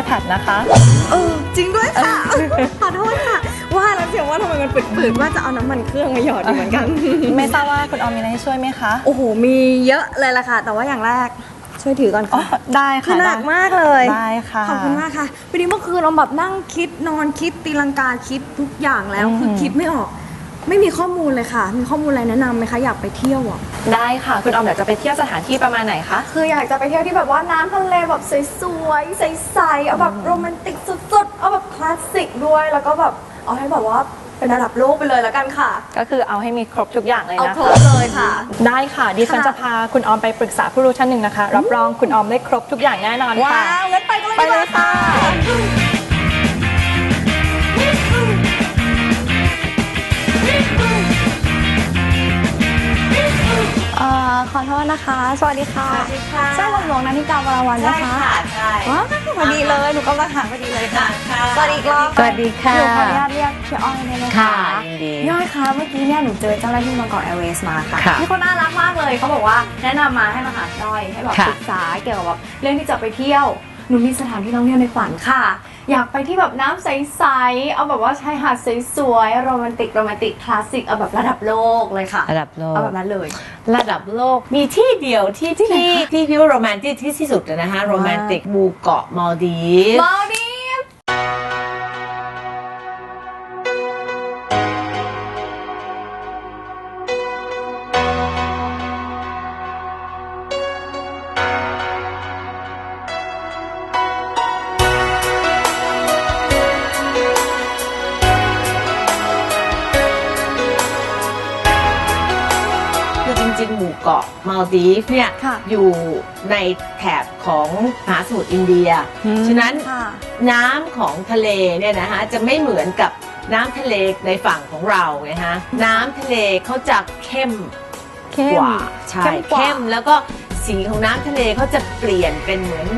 งสือไม่ใช่ iPad นะคะ เออจริงด้วยค่ะ ขอโทษค่ะ ว่าแล้วเสียงว่าทำไมมันปืดๆว่าจะเอาน้ำมันเครื่องมาหยอดอยู่เหมือนกัน ไม่ทราบว่าคุณออมมีอะไรให้ช่วยไหมคะ โอ้โห มีเยอะเลยละค่ะ แต่ว่าอย่างแรกช่วยถือก่อนอ๋อค่ะ ได้คือค่ะหนักได้มากเลยได้ค่ะ ขอบคุณมากค่ะพอดีเมื่อคืนเราแบบนั่งคิดนอนคิดตีลังกาคิดทุกอย่างแล้ว อืม คือคิดไม่ออก ไม่มีข้อมูลเลยค่ะ มีข้อมูลอะไรแนะนำไหมคะ อยากไปเที่ยวอะ ได้ค่ะ คุณออมอยากจะไปเที่ยวสถานที่ประมาณไหนคะ คืออยากจะไปเที่ยวที่แบบว่าน้ำทะเลแบบสวยๆ ใสๆ เอาแบบโรแมนติกสุดๆ เอาแบบคลาสสิกด้วย แล้วก็แบบเอาให้แบบว่าเป็นระดับโลกไปเลยแล้วกันค่ะ ก็คือเอาให้มีครบทุกอย่างเลยเอานะครคะบเลยค่ะ ได้ค่ะ ดิฉันค่ะ จะพาคุณออมไปปรึกษาผู้รู้ท่านหนึ่งนะคะ รับรองคุณออมได้ครบทุกอย่างแน่นอนว้าค่ะ วงั้นไปกันเลยไปดีกเลว่ายค่ะ อ่อขอโทษนะคะ สวัสดีค่ะสวัสดีค่ะ ใช่หม่อมหลวงนันทิกาวราวันใช่นะคะค่ะใช่ ว้าวพอดีเลยหนูกำลังหาพอดีเลยค่ะ ค่ะ สวัสดีอีกรอบสวัสดีค่ะ หนูขออนุญาตเรียกพี่อ้อยได้ไหมคะค่ะยินดี พี่อ้อยคะเมื่อกี้เนี่ยหนูเจอเจ้าหน้าที่บางกอกแอร์เวย์มาค่ะค่ะที่เขาน่ารักมากเลยเขาบอกว่าแนะนำมาให้มาหาพี่อ้อยให้แบบค่ะศึกษาเกี่ยวกับแบบเรื่องที่จะไปเที่ยว หนูมีสถานที่ท่องเที่ยวในฝันค่ะ อยากไปที่แบบน้ำใสๆ เอาแบบว่าชายหาดสวยๆ โรแมนติกโรแมนติกคลาสสิก เอาแบบระดับโลกเลยค่ะ ระดับโลเอากแบบนั้นเลย ระดับโลกมีที่เดียวที่ที่ไหนที่คะที่พี่ว่าโรแมนติกที่ที่สุดเลยนะคะโรแมนติกหมู่เกาะมาลดีฟมาดี เกาะมาลดีฟเนี่ยค่ะอยู่ในแถบของมหาสมุทรอินเดียฉะนั้นค่ะ น้ำของทะเลเนี่ยนะคะจะไม่เหมือนกับน้ำทะเลในฝั่งของเราไงฮะน้ำทะเลเขาจะเข้ม เข้กมว่าใช่เข้มกว่า เข้มแล้วก็สีของน้ำทะเลเขาจะเปลี่ยนเป็นเหมือน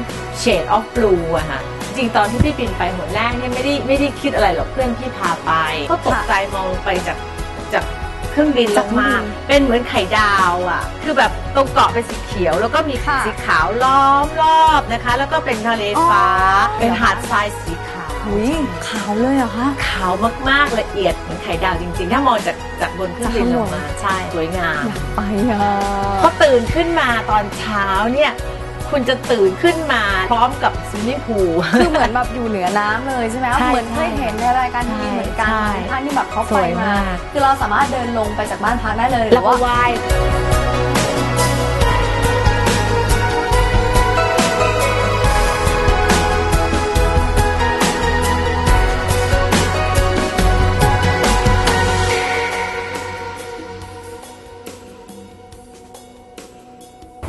shade of blue อะค่ะจริงๆตอนที่พี่ปินไปหนแรกเนี่ยไม่ได้ไม่ได้คิดอะไรหรอกเพื่อนพี่พาไป ก็ตกใจมองลงไปจากจาก เครื่องบินลจากงเครื่องมาบินเป็นเหมือนไข่ดาวอะคือแบบตรงเกาะเป็นสีเขียว แล้วก็มีค่ะสีขาวล้อมรอบนะคะ แล้วก็เป็นทะเลฟ้า อ๋อ เป็นหาดทรายสีขาว หุยขาวเลยเหรอคะ ขาวมากๆละเอียดเหมือนไข่ดาวจริงๆ ถ้ามองจากจากบนเครื่องบินลงมา ใช่ สวยงาม อยากไปอะ พอตื่นขึ้นมาตอนเช้าเนี่ย คุณจะตื่นขึ้นมาพร้อมกับสวิมมิ่งพูลคือเหมือนแบบอยู่เหนือน้ำเลยใช่ไหมใช่เหมือนเคยเห็นในรายการทีวีเหมือนกันใช่ท่านที่แบบเขาสไปวยมามาก คือเราสามารถเดินลงไปจากบ้านพักได้เลยหรืแล้วอก็ว่าว่าย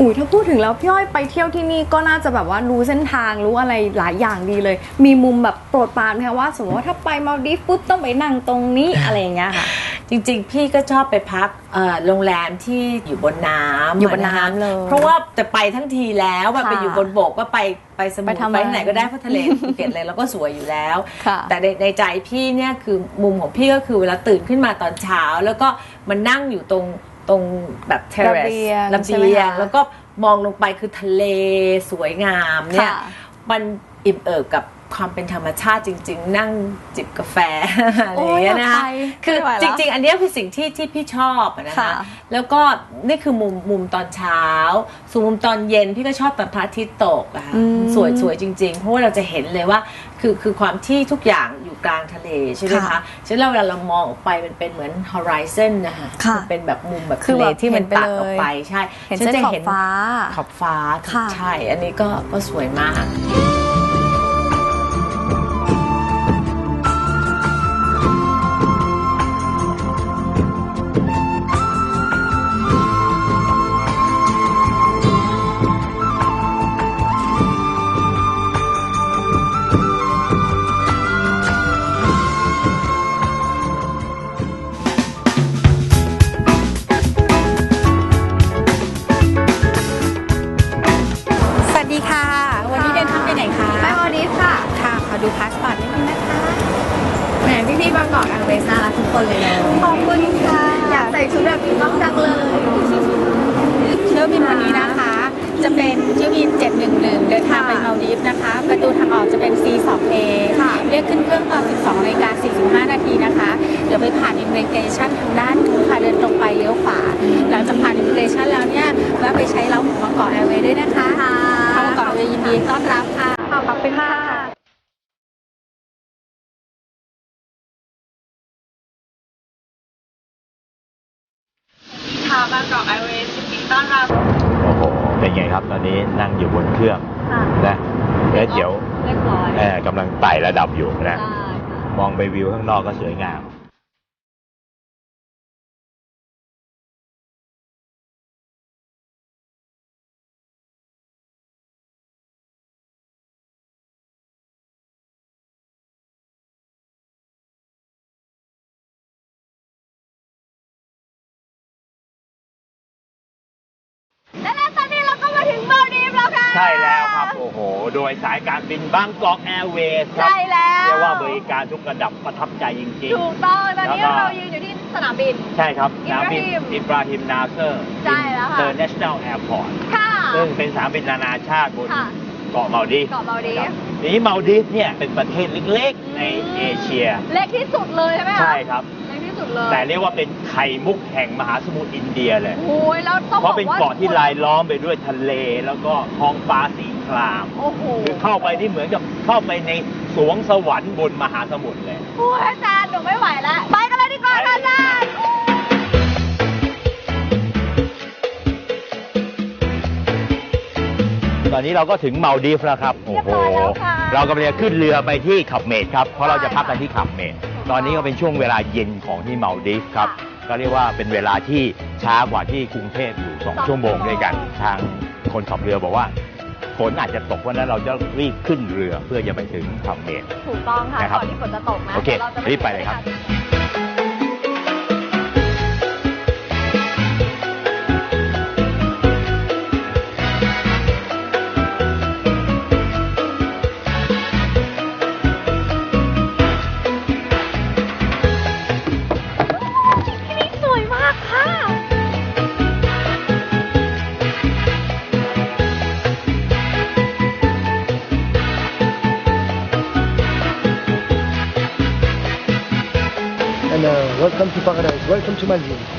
อุ้ยถ้าพูดถึงแล้วพี่อ้อยไปเที่ยวที่นี่ก็น่าจะแบบว่ารู้เส้นทางรู้อะไรหลายอย่างดีเลย มีมุมแบบโปรดปรานไหมคะว่า สมมติว่าถ้าไปมาลดีฟปุ๊บต้องไปนั่งตรงนี้อะไรอย่างเงี้ยค่ะ จริงๆ พี่ก็ชอบไปพักเอ่อโรงแรมที่อยู่บนน้ำอยู่บนะคะน้ำเลยเพราะว่าจะไปทั้งทีแล้วว่าค่ะไปอยู่บนบกก็ไปไปสมุไปทรทำไปอะไรที่ไหนก็ได้เพราะทะเลภูเก็ตเลยเราก็สวยอยู่แล้ว ค่ะแต่ในในใจพี่เนี่ยคือมุมของพี่ก็คือเวลาตื่นขึ้นมาตอนเช้า แล้วก็มันนั่งอยู่ตรง ตรงแบบเทเรระสเบียงระใช่ไหมเบียงคะ แล้วก็มองลงไปคือทะเลสวยงามเนี่ย ค่ะ มันอิ่มเอิบกับ ความเป็นธรรมชาติจริง ๆ นั่งจิบกาแฟอะไรอย่างเงี้ยนะคะโอ้ยอยากไปคือไม่ไหวแล้วจริง ๆ อันเนี้ยคือสิ่งที่ที่พี่ชอบอะนะคะค่ะแล้วก็นี่คือมุมมุมตอนเช้าส่วนมุมตอนเย็นพี่ก็ชอบตอนพระอาทิตย์ตกอะค่ะอืมสวยสวยจริง ๆ เพราะว่าเราจะเห็นเลยว่าคือคือความที่ทุกอย่างอยู่กลางทะเลใช่ไหมค่ะคะฉะนั้นเวลาเรามองออกไปมันเป็นเหมือน horizon นะคะค่ะมันเป็นแบบมุมแบบคือทะเลแบบที่มันเห็นไปตัดออกเลยไปใช่เห็นฉัเส้นจะขอบฟ้าขอบฟ้าค่ะใช่ อันนี้ก็ก็สวยมาก รียกขึ้นเครื่องตอน 12นาฬิกา45 นาทีนะคะเดี๋ยวไปผ่านอิมเมกชันทางด้านนู้นค่ะเดินตรงไปเลี้ยวขวาหลังจากผ่านอิมเมกชันแล้วเนี่ยแวะไปใช้เราหมูบางกอกแอร์เวย์ด้วยนะคะทางบางกอกแอร์เวย์ยินดีต้อนรับค่ะขอบคุณค่ะค่ะบางกอกไอเวย์ยินดีต้อนรับ โอ้โห เป็นไงครับตอนนี้นั่งอยู่บนเครื่องค่ะนะแล้วเดี๋ยว กำลังไต่ระดับอยู่นะได้ค่ะมองไปวิวข้างนอกก็สวยงาม สายการบินบางกอกแอร์เวย์ครับใช่แล้ว เรียกว่าบริการทุกระดับประทับใจจริง ถูกต้องตอนนี้แล้วก็ เรายืนอยู่ที่สนามบิน ๆ ใช่ครับสนามบินอิบราฮิมอิบราฮิมนาเซอร์ใช่แล้วค่ะเ r อร์เนชั่นแนลแอร์พอร์ตค่ะซึ่งเป็นสนามบินนานาชาติบนค่ะเกาะมาลดีฟเกาะมาลดีฟครับทีนี้มาลดีฟเนี่ยเป็นประเทศเล็กๆ ในเอเชีย เล็กที่สุดเลยใช่ไหมคะใช่ครับ เล็กที่สุดเลยแต่เรียกว่าเป็นไข่มุกแห่งมหาสมุทรอินเดียเลย โอ้ยแล้วต้องเพบอกราะเป็นว่าเกาะที่ลายล้อมไปด้วยทะเลแล้วก็ท้องฟ้าสี ครามโอ้โหคือเข้าไปที่เหมือนกับเข้าไปในสวงสวรรค์บนมหาสมุทรเลย โอ้ยอาจารย์หนูไม่ไหวแล้ว ไปกันเลยดีกว่าค่ะอาจารย์ตอนนี้เราก็ถึงมาลดีฟแล้วครับ โอ้โห เรากำลังจะขึ้นเรือไปที่ขับเมดครับ เพราะเราจะพักกันที่ขับเมดตอนนี้ก็เป็นช่วงเวลาเย็นของที่มาลดีฟครับ ก็เรียกว่าเป็นเวลาที่ช้ากว่าที่กรุงเทพอยู่ 2 ชั่วโมงด้วยกัน ทางคนขับเรือบอกว่า ฝนอาจจะตกเพราะฉะนั้นเราจะรีบขึ้นเรือเพื่อจะไปถึงขับเมดถูกต้องค่ะนะครับก่อนที่ฝนจะตกนะโอเคดี๋ยวาจะรีบไปเลยครับ ที่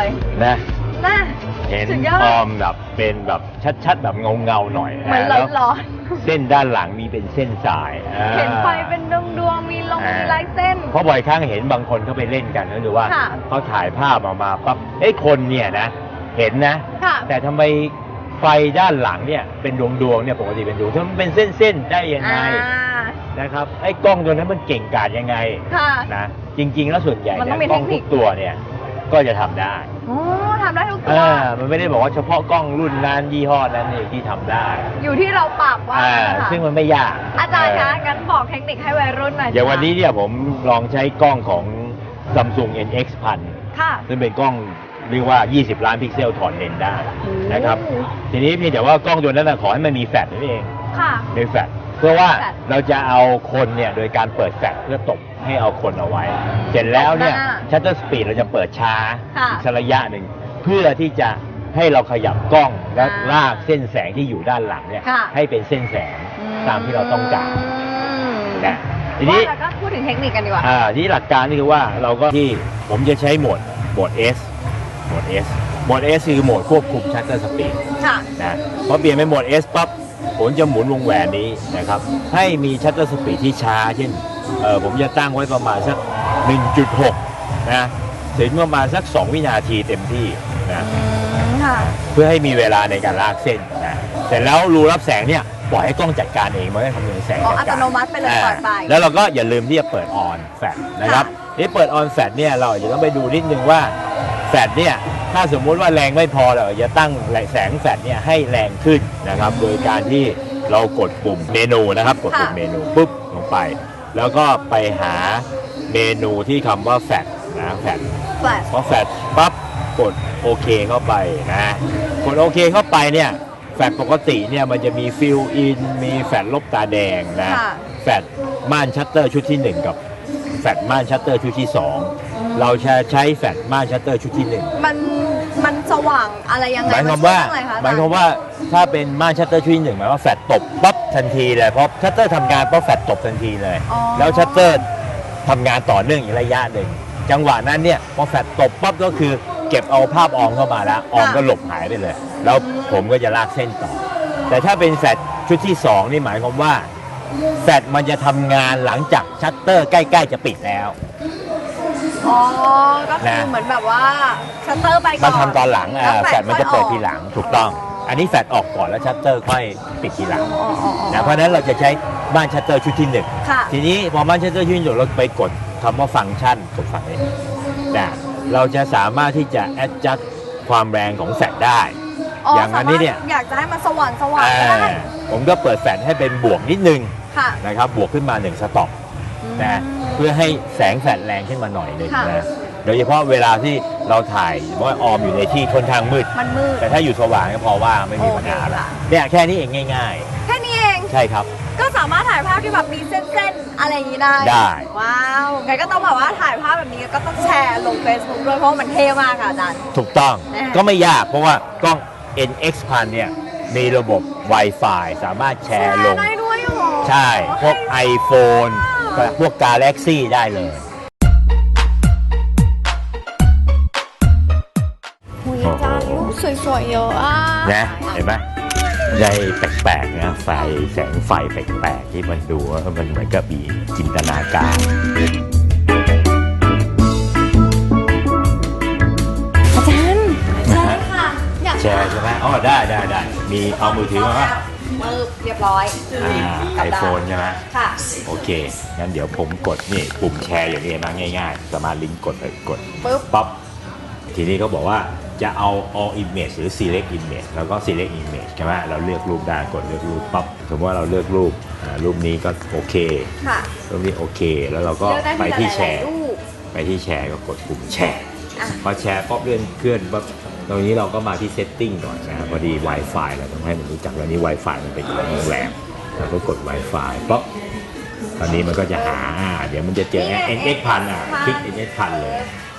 เลยนะน่ะเห็นสุดยอด ออมแบบเป็นแบบชัดๆ แบบเงาๆหน่อยเหมือนแล้วร้อนเส้นด้านหลังมีเป็นเส้นสายอ่าๆเห็นไฟเป็นดวงดวงๆมีลงอ่ามีมีลายเส้น เพราะบ่อยครั้งเห็นบางคนเขาไปเล่นกันก็ดูว่าค่ะเขาถ่ายภาพออกมาปั๊บเอ้ยคนเนี่ยนะ เห็นนะ ค่ะแต่ทำไมไฟด้านหลังเนี่ยเป็นดวงดวงๆเนี่ยปกติเป็นดวงถ้ามันเป็นเส้นๆได้ยังไงอ่านะครับไอ้กล้องตัวนั้นมันเก่งกาจยังไงค่ะ นะจริง ๆ แล้วส่วนใหญ่มันต้เนี่อยงมีกล้องเทคนิทุคกตัวเนี่ย ก็จะทำได้โอ้ทำได้ทุกตัวอ่ามันไม่ได้บอกว่าเฉพาะกล้องรุ่นนั้นยี่ห้อนั้นนี่ที่ทำได้อยู่ที่เราปรับว่าอ่าค่ะซึ่งมันไม่ยากอาจารย์คะเงั้นบอกเทคนิคให้วัยรุ่นหน่อยอย่างสิวันนี้เนี่ยผมลองใช้กล้องของ Samsung NX 1000 ค่ะ ซึ่งเป็นกล้องเรียกว่า 20 ล้านพิกเซลถอดเลนส์ได้นะครับ โอ้ ทีนี้เพียงแต่ว่ากล้องตัวนั้นนะขอให้มันมีแฟลชนั่นเองค่ะ มีแฟลช เพื่อว่าแฟลชเราจะเอาคนเนี่ยโดยการเปิดแฟลชเพื่อตบให้เอาคนเอาไว้ เสร็จแล้วเนี่ยตบหน้าชัตเตอร์สปีดเราจะเปิดช้าค่ะอีกสักระยะหนึ่งเพื่อที่จะให้เราขยับกล้องและอ่าลากเส้นแสงที่อยู่ด้านหลังเนี่ยค่ะ ให้เป็นเส้นแสงอืมตามที่เราต้องการนะทีนี้ ว่าแล้วก็พูดถึงเทคนิคกันดีกว่า อ่าที่หลักการนี่คือว่าเราก็ที่ผมจะใช้โหมดโหมด S โหมด S โหมด S คือโหมดควบคุมชัตเตอร์สปีดค่ะ นะพอเปลี่ยนเป็นโหมด S ปั๊บ ผมจะหมุนวงแหวนนี้นะครับ ให้มีชัตเตอร์สปีดที่ช้า เช่นเออผมจะตั้งไว้ประมาณสัก 1.6 นะถึงประมาณสัก 2 วินาทีเต็มที่นะค่ะเพื่อให้มีเวลาในการลากเส้นนะเสร็จแล้วรูรับแสงเนี่ยปล่อยให้กล้องจัดการเองมันให้คำนวณแสงอ๋อจัดการอัตโนมัติไปเลยปล่อยไปาแล้วเราก็อย่าลืมที่จะเปิดออนแฟลชนะครับที่เปิดออนแฟลชเนี่ยเราอาจจะต้องไปดูนิดนึงว่า แฟลชเนี่ยถ้าสมมุติว่าแรงไม่พอเราอาจจะตั้งแสงแฟลชเนี่ยให้แรงขึ้นนะครับ โดยการที่เรากดปุ่มเมนูนะครับ กดปุ่มค่ะเมนูปุ๊บลงไป แล้วก็ไปหาเมนูที่คำว่าแฟลชนะแฟลชแฟลชพอแฟลชปั๊บกดโอเคเข้าไปนะกดโอเคเข้าไปเนี่ยแฟลชปกติเนี่ยมันจะมีฟิลอินมีแฟลชลบตาแดงนะค่ะแฟลชม่านชัตเตอร์ชุดที่ 1 กับแฟลชม่านชัตเตอร์ชุดที่ 2 เราจะใช้แฟลชม่านชัตเตอร์ชุดที่1มันมันสว่างอะไรยังไงหมายความว่านช่ยเรื่องอะไรคะหมายความว่าถ้าเป็นม่านชัตเตอร์ชุดที่หนึ่งหมายว่าแฟลชตบปั๊บทันทีเลยเพราะชัตเตอร์ทำงานปั๊บแฟลชตบทันทีเลย อ๋อแล้วชัตเตอร์ทำงานต่อเนื่องอีกระยะหนึ่งจังหวะนั้นเนี่ยพอแฟลชตบปั๊บก็คือเก็บเอาภาพออมเข้ามาแล้วออมก็หลบหายไปเลย แล้วผมก็จะลากเส้นต่อ แต่ถ้าเป็นแฟลชชุดที่สองนี่หมายความว่าแฟลชมันจะทำงานหลังจากชัตเตอร์ใกล้ ๆ จะปิดแล้ว อ๋อ ก็คือนะ เหมือนแบบว่าชัตเตอร์ไปก่อนมาทำตอนหลังอ่าล้วแฟลชมันจะเปิดทีหลังค่ยถูกต้อง อันนี้แฟลชออกก่อนแล้วชัตเตอร์ค่อยปิดทีหลังอ๋ออ๋ออ๋อ นะเพราะฉะนั้นเราจะใช้บ้านชัตเตอร์ชุดที่หนึ่งค่ะ ทีนี้พอบ้านชัตเตอร์ชุดที่หนึ่งเราไปกดคำว่าฟังก์ชันกดฝั่งนี้นะเราจะสามารถที่จะ adjust ความแรงของแฟลชได้ อย่างอันนี้เนี่ย สามารถอยากจะให้มันสว่างสว่างอ่าก็ได้ผมก็เปิดแฟลชให้เป็นบวกนิดนึงค่ะ นะครับบวกขึ้นมา1สต็อป นะเพื่อให้แสงแฟลชแรงขึ้นมาหน่อยหนึงค่ะนะโดยเฉพาะเวลาที่เราถ่ายว่าออมอยู่ในที่ค่อนข้างมืด มันมืดแต่ถ้าอยู่สว่างก็พอว่าไม่มีปัญหาโอเคละค่ะ เนี่ยแค่นี้เองง่าย แค่นี้เอง ๆ ใช่ครับ ก็สามารถถ่ายภาพที่แบบมีเส้นๆ อะไรอย่างนี้ได้ได้ ว้าวงั้นก็ต้องแบบว่าถ่ายภาพแบบนี้ก็ต้องแชร์ลง Facebook ด้วยเพราะมันเท่มากค่ะอาจารย์ ถูกต้องนะคะก็ไม่ยากเพราะว่ากล้อง NX พันเนี่ยมีระบบ Wi-Fi สามารถแชร์ลง ได้ด้วยเหรอใช่ พวก iPhone กับพวก Galaxy ได้เลย หุยอาจารย์รูปสวยๆเยอะอะนะเห็นไหมในแปลกๆนะไฟแสงไฟแปลกๆที่มันดูว่ามันเหมือนกับมีจินตนาการอาจารย์ใช่ค่ะอยากแชร์ใช่ไหมอ๋อได้ได้ได้มีเอามือถือมาป่ะ มือเรียบร้อยไอโฟนใช่ไหมค่ะ โอเค งั้นเดี๋ยวผมกดนี่ปุ่มแชร์อย่างนี้มาง่ายๆ สามารถลิงก์กดไปกดปึ๊บปั๊บทีนี้เขาบอกว่าจะเอา all image หรือ select image แล้วก็ select image ใช่ไหมเราเลือกรูปได้กดเลือกรูปปั๊บสมมติว่าเราเลือกรูปอ่ารูปนี้ก็โอเคค่ะรูปนี้โอเค แล้วเราก็เลือกได้ไปทีที่ละแชหลายร์ๆรูปไปที่แชร์ก็กดปุ่มแชร์อะพอแชร์ป๊อบเลื่อนเคลื่อนปั๊บ ตรงนี้เราก็มาที่ setting ก่อนนะครับพอดี Wi-Fi เราต้องให้มันรู้จักแล้วนี่ Wi-Fi มันเป็นของโรงแรมเราก็กด Wi-Fi ป๊อบตอนนี้มันก็จะหาอ่าเดี๋ยวมันจะเจอนี่ไง NX พันอะค่ะคลิก NX พันเลย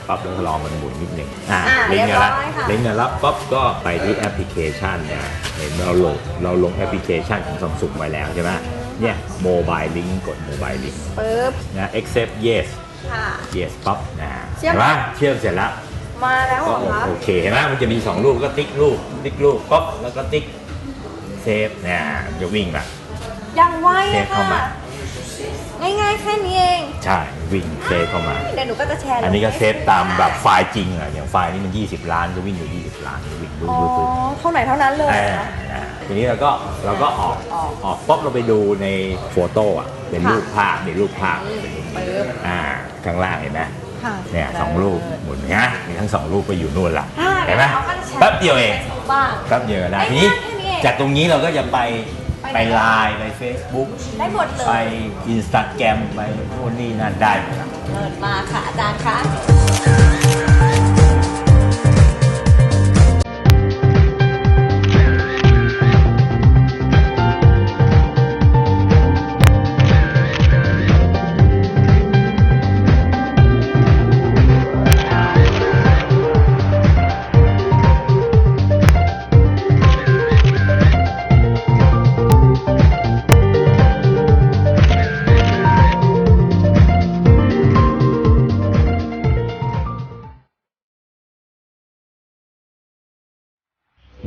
ปั๊บแล้วก็ลองมันหมุนนิดหนึ่งอ่าอ่าลิงก์กันละเรียบร้อยค่ะลิงก์กันแล้วป๊อบก็ไปที่แอปพลิเคชันเนี่ยเห็นเราลงเราลงแอปพลิเคชันของ Samsung ไว้แล้วใช่ไหมเนี่ยโมบายลิงกดโมบายลิงปึ๊บนะ accept yes ค่ะ yes ปั๊บนะเชื่อมเห็นไหมเชื่อมเสร็จแล้ว มาแล้วเหรก็อคะโอเคเห็นไหมมันจะมี2รูปก็ติ๊กรูปติ๊กรูปป๊อปแล้วก็ติ๊กเซฟเนี่ยมันจะวิ่งแบบยังไวเซอะฟเข้ามาค่ะง่ายๆแค่นี้เองใช่วิ่งเซฟเข้ามา เดี๋ยวหนูก็จะแชร์ลงอันนี้ก็เซฟให้ตามแบบไฟล์จริงอะอย่างไฟล์นี้มัน 20 ล้านก็วิ่งอยู่ 20 ล้านก็วิ่งรูอ๋อปรูปเท่าไหร่เท่านั้นเลยอ่าเหรออ่าทีนี้เราก็เราก็ออกออกออกป๊อปเราไปดูในโฟโต้อะเป็นรูปภาพเป็นรูปภาพปึ๊บ อ่าข้างล่างเห็นไหม ค่ะเนี่ยสองรูปหมุนนะมีทั้งสองรูปไปอยู่นู่นละอ่าเห็นไหมเขาก็จะแชร์แป๊บเดียวเองบ้างแป๊บเดียวนะไอ้ทีนี้แค่นี้เองจากตรงนี้เราก็จะไปไปไปไหนไลน์ไป Facebook ได้หมดเลยไปอินสตาแกรมไปโน่นนี่นั่นได้หมดละเปิดมาค่ะอาจารย์คะ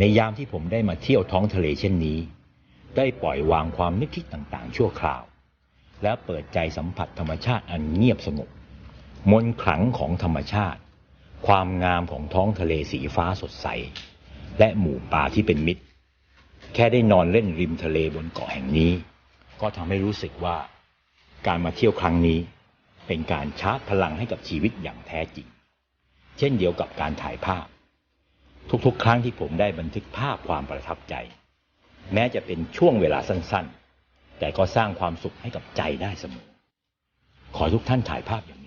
ในยามที่ผมได้มาเที่ยวท้องทะเลเช่นนี้ ได้ปล่อยวางความนึกคิดต่างๆ ชั่วคราว และเปิดใจสัมผัสธรรมชาติอันเงียบสงบมนขลังของธรรมชาติ ความงามของท้องทะเลสีฟ้าสดใส และหมู่ป่าที่เป็นมิตร แค่ได้นอนเล่นริมทะเลบนเกาะแห่งนี้ ก็ทำให้รู้สึกว่าการมาเที่ยวครั้งนี้ เป็นการชาร์จพลังให้กับชีวิตอย่างแท้จริง เช่นเดียวกับการถ่ายภาพ ทุกๆ ครั้งที่ผมได้บันทึกภาพความประทับใจ แม้จะเป็นช่วงเวลาสั้นๆ แต่ก็สร้างความสุขให้กับใจได้เสมอ ขอทุกท่านถ่ายภาพอย่าง